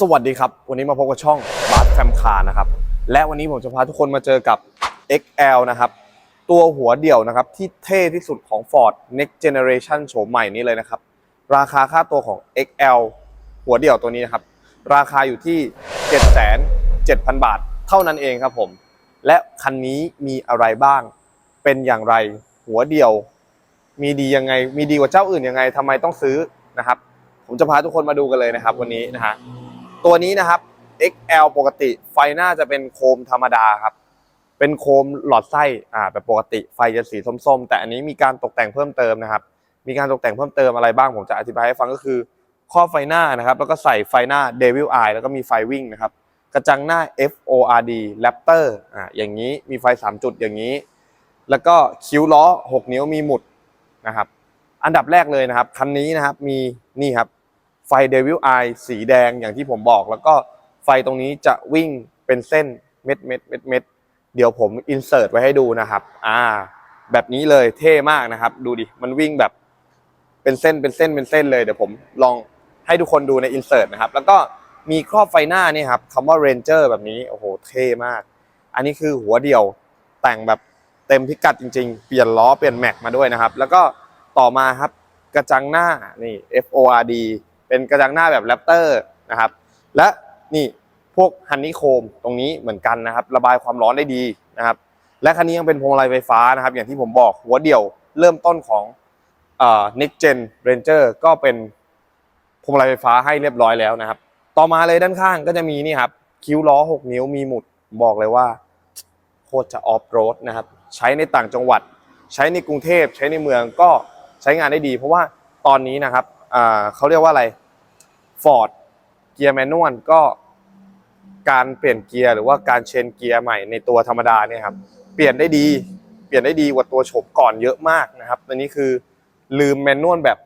สวัสดีครับ วันนี้มาพบกับช่องบาร์แฟมคาร์นะครับ และวันนี้ผมจะพาทุกคนมาเจอกับ XL นะครับ ตัวหัวเดี่ยวนะครับ ที่เท่ที่สุดของ Ford Next Generation โฉมใหม่นี้เลยนะครับ ราคาค่าตัวของ XL หัวเดี่ยวตัวนี้นะครับ ราคาอยู่ที่ 7,700บาท เท่านั้นเองครับผม และคันนี้มีอะไรบ้าง เป็นอย่างไร หัวเดี่ยว มีดียังไง มีดีกว่าเจ้าอื่นยังไงทำไมต้องซื้อนะครับ ผมจะพาทุกคนมาดูกันเลยนะครับ วันนี้นะฮะ ตัวนี้นะครับ XL ปกติไฟหน้าจะเป็นโคมธรรมดาครับ เป็นโคมหลอดไส้อ่าแบบปกติไฟจะสีส้มๆ แต่อันนี้มีการตกแต่งเพิ่มเติมนะครับ มีการตกแต่งเพิ่มเติมอะไรบ้างผมจะอธิบายให้ฟังก็คือครอบไฟหน้านะครับ แล้วก็ใส่ไฟหน้า Devil Eye แล้วก็มีไฟวิ่งนะครับ กระจังหน้า FORD Raptor อ่าอย่างนี้มีไฟ 3 จุดอย่างนี้ แล้วก็คิ้วล้อ 6 นิ้วมีหมุดนะครับ อันดับแรกเลยนะครับคันนี้นะครับมีนี่ครับ ไฟ Devil Eye สีแดงอย่างที่ผมบอก แล้วก็ไฟตรงนี้จะวิ่งเป็นเส้นเม็ดเม็ดเม็ดเม็ดเดี๋ยวผมอินเสิร์ตไว้ให้ดูนะครับ อ่า แบบนี้เลยเท่มากนะครับ ดูดิ มันวิ่งแบบเป็นเส้นเป็นเส้นเป็นเส้นเลยเดี๋ยวผมลองให้ทุกคนดูในอินเสิร์ตนะครับ แล้วก็มีครอบไฟหน้านี่ครับคำว่า Ranger แบบนี้ โอ้โห เท่มาก อันนี้คือหัวเดี่ยวแต่งแบบเต็มพิกัดจริง ๆ เปลี่ยนล้อเปลี่ยนแม็กมาด้วยนะครับ แล้วก็ต่อมาครับกระจังหน้านี่ FORD เป็นกระจังหน้าแบบแรปเตอร์นะครับ และนี่พวกฮันนี่โคมตรงนี้เหมือนกันนะครับ ระบายความร้อนได้ดีนะครับ และคันนี้ยังเป็นพวงมาลัยไฟฟ้านะครับ อย่างที่ผมบอกหัวเดี่ยวเริ่มต้นของเอ่อ Next Gen Ranger ก็เป็นพวงมาลัยไฟฟ้าให้เรียบร้อยแล้วนะครับ ต่อมาเลยด้านข้างก็จะมีนี่ครับคิ้วล้อ 6 นิ้วมีหมุดบอกเลยว่าโคตรจะออฟโรดนะครับ ใช้ในต่างจังหวัด ใช้ในกรุงเทพใช้ในเมืองก็ใช้งานได้ดี เพราะว่าตอนนี้นะครับเขาเรียกว่าอะไร Ford เกียร์แมนนวลก็การเปลี่ยนเกียร์หรือว่าการเชนเกียร์ใหม่ในตัวธรรมดาเนี่ยครับเปลี่ยนได้ดี เปลี่ยนได้ดีกว่าตัวโฉมก่อนเยอะมากนะครับอันนี้คือลืมแมนนวลแบบ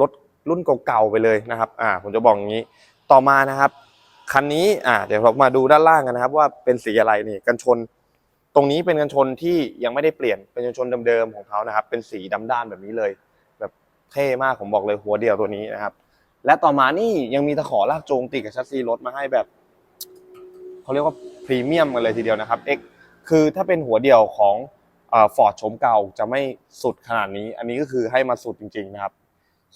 รถรุ่นเก่าๆไปเลยนะครับอ่าผมจะบอกอย่างนี้ต่อมานะครับคันนี้อ่าเดี๋ยวเรามาดูด้านล่างกันนะครับ ว่าเป็นสีอะไรนี่กันชน ตรงนี้เป็นกันชนที่ยังไม่ได้เปลี่ยนเป็นกันชนเดิมๆของเขานะครับ เป็นสีดำด้านแบบนี้เลย แบบเท่มากผมบอกเลยหัวเดียวตัวนี้นะครับ และต่อมานี่ยังมีตะขอลากจูงติดกับชัสซีรถมาให้แบบเขาเรียกว่าพรีเมียมกันเลยทีเดียวนะครับ X คือถ้าเป็นหัวเดียวของฟอร์ดโฉมเก่าจะไม่สุดขนาดนี้ อันนี้ก็คือให้มาสุดจริง ๆ นะครับ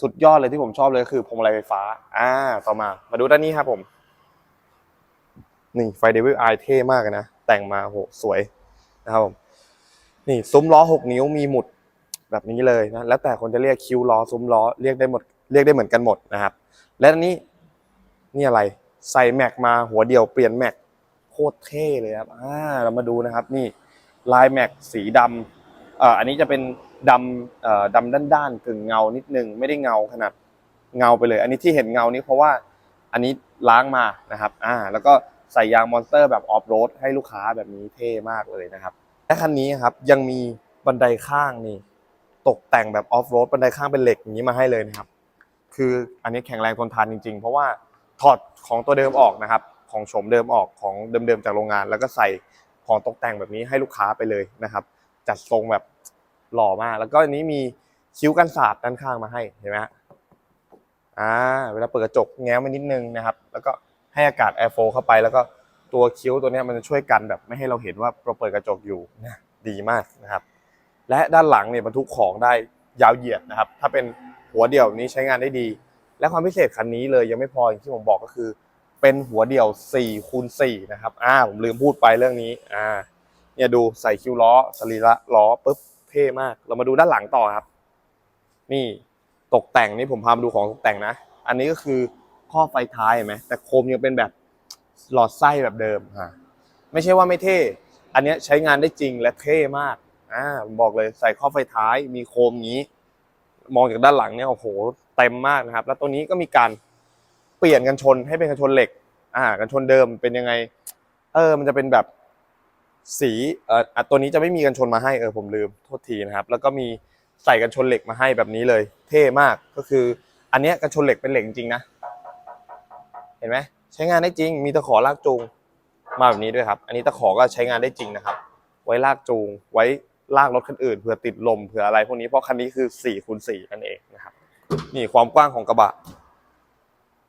สุดยอดเลยที่ผมชอบเลยคือพวงมาลัยไฟฟ้า อ่า ต่อมา มาดูด้านนี้ครับผม นี่ไฟเดวิลไอเท่มากนะ แต่งมาโหสวยนะครับผมนี่ซุ้มล้อ 6 นิ้วมีหมุดแบบนี้เลยนะ แล้วแต่คนจะเรียกคิวล้อซุ้มล้อเรียกได้หมด เรียกได้เหมือนกันหมดนะครับ และอันนี้นี่อะไรใส่แม็กมาหัวเดียวเปลี่ยนแม็กโคตรเท่เลยครับอ่าเรามาดูนะครับนี่ลายแม็กสีดำเอ่ออันนี้จะเป็นดำเอ่อดำด้านๆกึ่งเงานิดนึงไม่ได้เงาขนาดเงาไปเลย อันนี้ที่เห็นเงานี้เพราะว่าอันนี้ล้างมานะครับอ่าแล้วก็ใส่ยางมอนสเตอร์แบบออฟโรดให้ลูกค้าแบบนี้เท่มากเลยนะครับและคันนี้ครับยังมีบันไดข้างนี่ตกแต่งแบบออฟโรดบันไดข้างเป็นเหล็กอย่างนี้มาให้เลยนะครับ คืออันนี้แข็งแรงทนทานจริง ๆ เพราะว่าถอดของตัวเดิมออกนะครับ ของโฉมเดิมออกของเดิมๆจากโรงงาน แล้วก็ใส่ของตกแต่งแบบนี้ให้ลูกค้าไปเลยนะครับ จัดทรงแบบหล่อมาก แล้วก็อันนี้มีคิ้วกันสาดด้านข้างมาให้เห็นไหมฮะอ่าเวลาเปิดกระจกแง้มมานิดนึงนะครับ แล้วก็ให้อากาศแอร์โฟเข้าไป แล้วก็ตัวคิ้วตัวนี้มันจะช่วยกันแบบไม่ให้เราเห็นว่าเราเปิดกระจกอยู่นะดีมากนะครับ และด้านหลังเนี่ยบรรทุกของได้ยาวเหยียดนะครับ ถ้าเป็น หัวเดี่ยวนี้ใช้งานได้ดี และความพิเศษคันนี้เลยยังไม่พออย่างที่ผมบอกก็คือ เป็นหัวเดี่ยว4คูณ4นะครับอ่าผมลืมพูดไปเรื่องนี้อ่าเนี่ยดูใส่คิวล้อสรีระล้อปุ๊บเท่มาก เรามาดูด้านหลังต่อครับ นี่ตกแต่งนี่ผมพามาดูของตกแต่งนะ อันนี้ก็คือข้อไฟท้ายเห็นไหมแต่โคมยังเป็นแบบหลอดไส้แบบเดิมฮะไม่ใช่ว่าไม่เท่ อันนี้ใช้งานได้จริงและเท่มากอ่าบอกเลยใส่ข้อไฟท้ายมีโคมงี้ มองจากด้านหลังเนี่ยโอ้โหเต็มมากนะครับ แล้วตัวนี้ก็มีการเปลี่ยนกันชนให้เป็นกันชนเหล็ก อ่า กันชนเดิมเป็นยังไง เออ มันจะเป็นแบบสีเอ่อตัวนี้จะไม่มีกันชนมาให้เออผมลืมโทษทีนะครับ แล้วก็มีใส่กันชนเหล็กมาให้แบบนี้เลย เท่มากก็คือ อันเนี้ยกันชนเหล็กเป็นเหล็กจริงนะเห็นไหมใช้งานได้จริง มีตะขอลากจูงมาแบบนี้ด้วยครับ อันนี้ตะขอก็ใช้งานได้จริงนะครับ ไว้ลากจูงไว้ ลากรถคันอื่นเผื่อติดลมเผื่ออะไรพวกนี้เพราะคันนี้คือ4คูณ4นั่นเองนะครับ นี่ความกว้างของกระบะ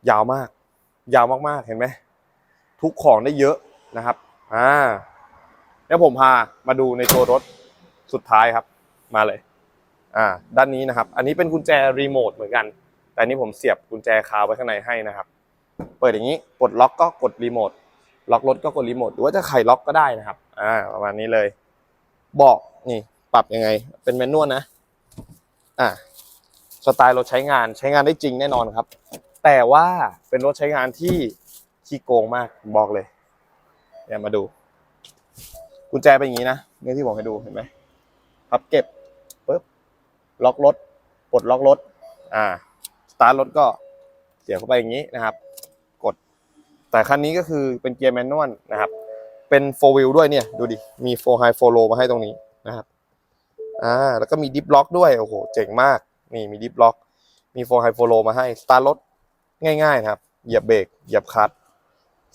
ยาวมาก ยาวมากๆเห็นไหมทุกของได้เยอะนะครับอ่าแล้วผมพามาดูในตัวรถสุดท้ายครับ มาเลย อ่า ด้านนี้นะครับ อันนี้เป็นกุญแจรีโมทเหมือนกัน แต่อันนี้ผมเสียบกุญแจคาไว้ข้างในให้นะครับ เปิดอย่างนี้ปลดล็อกก็กดรีโมทล็อกรถก็กดรีโมทหรือว่าจะไขล็อกก็ได้นะครับ อ่า ประมาณนี้เลย เบอกนี่ปรับยังไง เป็นแมนนวลนะ อ่าสไตล์รถใช้งานใช้งานได้จริงแน่นอนครับ แต่ว่าเป็นรถใช้งานที่ขี้โกงมากบอกเลยเนี่ยมาดู กุญแจเป็นอย่างนี้นะเนี่ยที่ผมให้ดูเห็นไหมพับเก็บปุ๊บล็อกรถปลดล็อกรถ อ่าสตาร์ทรถก็เสียบเข้าไปอย่างนี้นะครับ กด แต่คันนี้ก็คือเป็นเกียร์แมนนวลนะครับ เป็นโฟวิลด้วยเนี่ย ดูดิ มีโฟไฮโฟโลมาให้ตรงนี้นะครับอ่าแล้วก็มีดิฟล็อกด้วย โอ้โห เจ๋งมาก นี่มีดิฟล็อก มีโฟไฮโฟโลมาให้ สตาร์ทรถง่ายๆนะครับ เหยียบเบรก เหยียบคลัตช์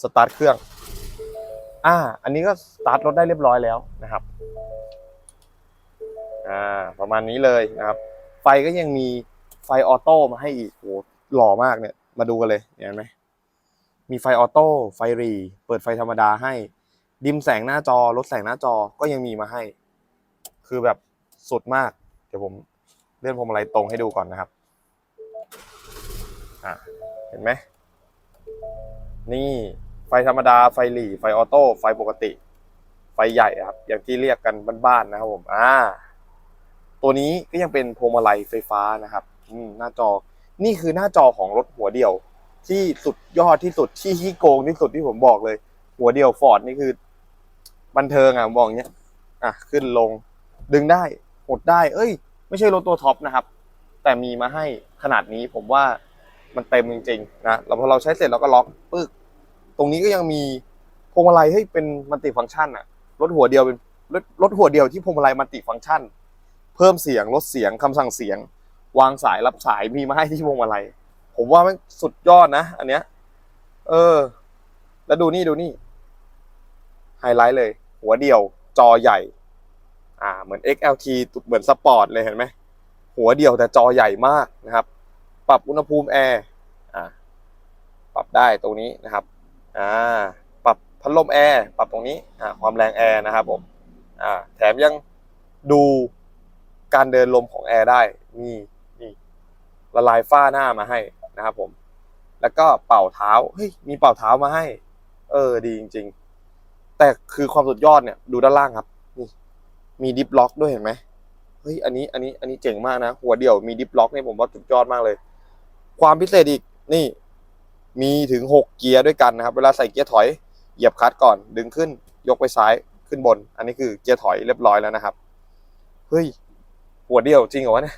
สตาร์ทเครื่อง อ่า อันนี้ก็สตาร์ทรถได้เรียบร้อยแล้วนะครับ อ่า ประมาณนี้เลยนะครับ ไฟก็ยังมีไฟออโต้มาให้อีกโหหล่อมากเนี่ย มาดูกันเลย เห็นไหมมีไฟออโต้ ไฟรี เปิดไฟธรรมดาให้ ดิมแสงหน้าจอลดแสงหน้าจอก็ยังมีมาให้ คือแบบสุดมาก เดี๋ยวผมเลื่อนพวงมาลัยตรงให้ดูก่อนนะครับอ่าเห็นไหมนี่ไฟธรรมดาไฟหลีไฟออโต้ไฟปกติ ไฟใหญ่ครับ อย่างที่เรียกกันบ้านๆนะครับผมอ่าตัวนี้ก็ยังเป็นพวงมาลัยไฟฟ้านะครับ อืมหน้าจอนี่คือหน้าจอของรถหัวเดียว ที่สุดยอดที่สุดที่ขี้โกงที่สุดที่ผมบอกเลย หัวเดียวฟอร์ดนี่คือ บันเทิงอะบอกอย่างเงี้ยอะขึ้นลง ดึงได้หดได้ เอ้ย ไม่ใช่รถตัวท็อปนะครับ แต่มีมาให้ขนาดนี้ผมว่ามันเต็มจริงๆนะแล้วพอเราใช้เสร็จเราก็ล็อกปึ๊กตรงนี้ก็ยังมีพวงมาลัยให้เป็นมัลติฟังก์ชันอะรถหัวเดียวเป็นรถรถหัวเดียวที่พวงมาลัยมัลติฟังก์ชัน เพิ่มเสียงลดเสียงคำสั่งเสียง วางสายรับสายมีมาให้ที่พวงมาลัยผมว่ามันสุดยอดนะ อันเนี้ย เออ แล้วดูนี่ดูนี่ไฮไลท์เลย หัวเดียวจอใหญ่ อ่า เหมือน XLT เหมือนสปอร์ตเลยเห็นไหม หัวเดียวแต่จอใหญ่มากนะครับ ปรับอุณหภูมิแอร์อ่าปรับได้ตรงนี้นะครับ อ่า ปรับพัดลมแอร์ ปรับตรงนี้ อ่า ความแรงแอร์นะครับผม อ่า แถมยังดูการเดินลมของแอร์ได้ นี่นี่ละลายฝ้าหน้ามาให้นะครับผม แล้วก็เป่าเท้า เฮ้ย มีเป่าเท้ามาให้ เออ ดีจริง ๆ แต่คือความสุดยอดเนี่ยดูด้านล่างครับนี่มีดิฟล็อกด้วยเห็นไหมเฮ้ยอันนี้อันนี้อันนี้เจ๋งมากนะ หัวเดี่ยวมีดิฟล็อกเนี่ยผมว่าสุดยอดมากเลย ความพิเศษอีกนี่ มีถึงหกเกียร์ด้วยกันนะครับ เวลาใส่เกียร์ถอยเหยียบคลัตช์ก่อนดึงขึ้น ยกไปซ้ายขึ้นบน อันนี้คือเกียร์ถอยเรียบร้อยแล้วนะครับเฮ้ยหัวเดี่ยวจริงเหรอวะเนี่ย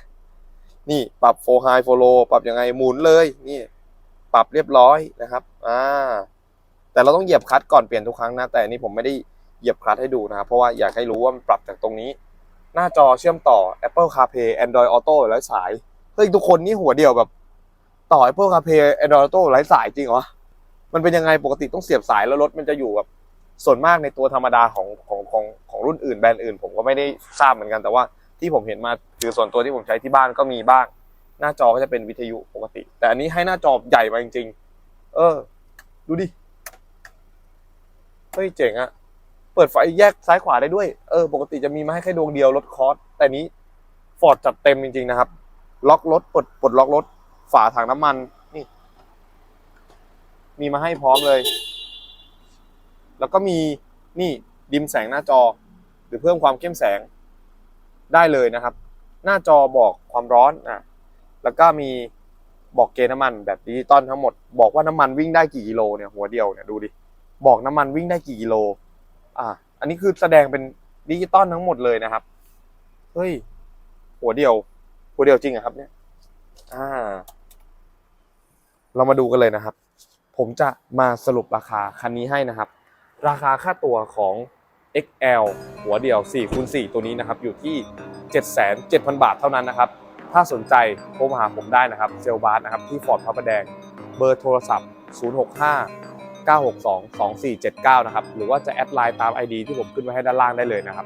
นี่ปรับโฟไฮโฟโลปรับยังไงหมุนเลย นี่ ปรับเรียบร้อยนะครับ อ่า แต่เราต้องเหยียบคลัตช์ก่อนเปลี่ยนทุกครั้งนะ แต่อันนี้ผมไม่ได้เหยียบคลัตช์ให้ดูนะครับ เพราะว่าอยากให้รู้ว่ามันปรับจากตรงนี้ หน้าจอเชื่อมต่อ Apple CarPlay Android Auto ไร้สาย เฮ้ยทุกคนนี่หัวเดียวแบบ ต่อ Apple CarPlay Android Auto ไร้สายจริงเหรอ มันเป็นยังไงปกติต้องเสียบสายแล้วรถมันจะอยู่แบบส่วนมากในตัวธรรมดาของของของของรุ่นอื่นแบรนด์อื่น ผมก็ไม่ได้ทราบเหมือนกันแต่ว่าที่ผมเห็นมาคือส่วนตัวที่ผมใช้ที่บ้านก็มีบ้าง หน้าจอก็จะเป็นวิทยุปกติ แต่อันนี้ให้หน้าจอใหญ่มาจริงๆ เออ ดูดิ ฮ้ยเจ๋งอะเปิดไฟแยกซ้ายขวาได้ด้วย เออ ปกติจะมีมาให้แค่ดวงเดียวรถคอร์สแต่นี้ฟอร์ดจัดเต็มจริงๆนะครับ ล็อกรถปลดปลดล็อกรถฝาถังน้ำมันนี่ มีมาให้พร้อมเลย แล้วก็มีนี่ดิมแสงหน้าจอ หรือเพิ่มความเข้มแสงได้เลยนะครับ หน้าจอบอกความร้อนอะแล้วก็มีบอกเกณฑ์น้ำมันแบบดิจิตอลทั้งหมด บอกว่าน้ำมันวิ่งได้กี่กิโลเนี่ยหัวเดียวเนี่ยดูดิ บอกน้ำมันวิ่งได้กี่กิโล อ่า อันนี้คือแสดงเป็นดิจิตอลทั้งหมดเลยนะครับ เฮ้ย หัวเดียว หัวเดียวจริงอะครับ เนี่ย อ่า เรามาดูกันเลยนะครับ ผมจะมาสรุปราคาคันนี้ให้นะครับ ราคาค่าตัวของ XL หัวเดียว4คูณ4ตัวนี้นะครับ อยู่ที่ 77,000 บาทเท่านั้นนะครับ ถ้าสนใจโทรมาหาผมได้นะครับ เซลบาร์นะครับ ที่ฟอร์ดพระประแดง เบอร์โทรศัพท์ 065 962 2479 นะครับ หรือว่าจะแอดไลน์ตาม ID ที่ผมขึ้นไว้ให้ด้านล่างได้เลยนะครับ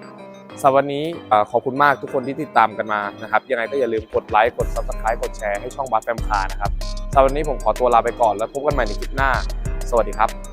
สำหรับวันนี้เอ่อขอบคุณมากทุกคนที่ติดตามกันมานะครับ ยังไงก็อย่าลืมกดไลค์ กด subscribe กดแชร์ให้ช่องบัสแฟมคานะครับสำหรับวันนี้ผมขอตัวลาไปก่อนแล้วพบกันใหม่ในคลิปหน้า สวัสดีครับ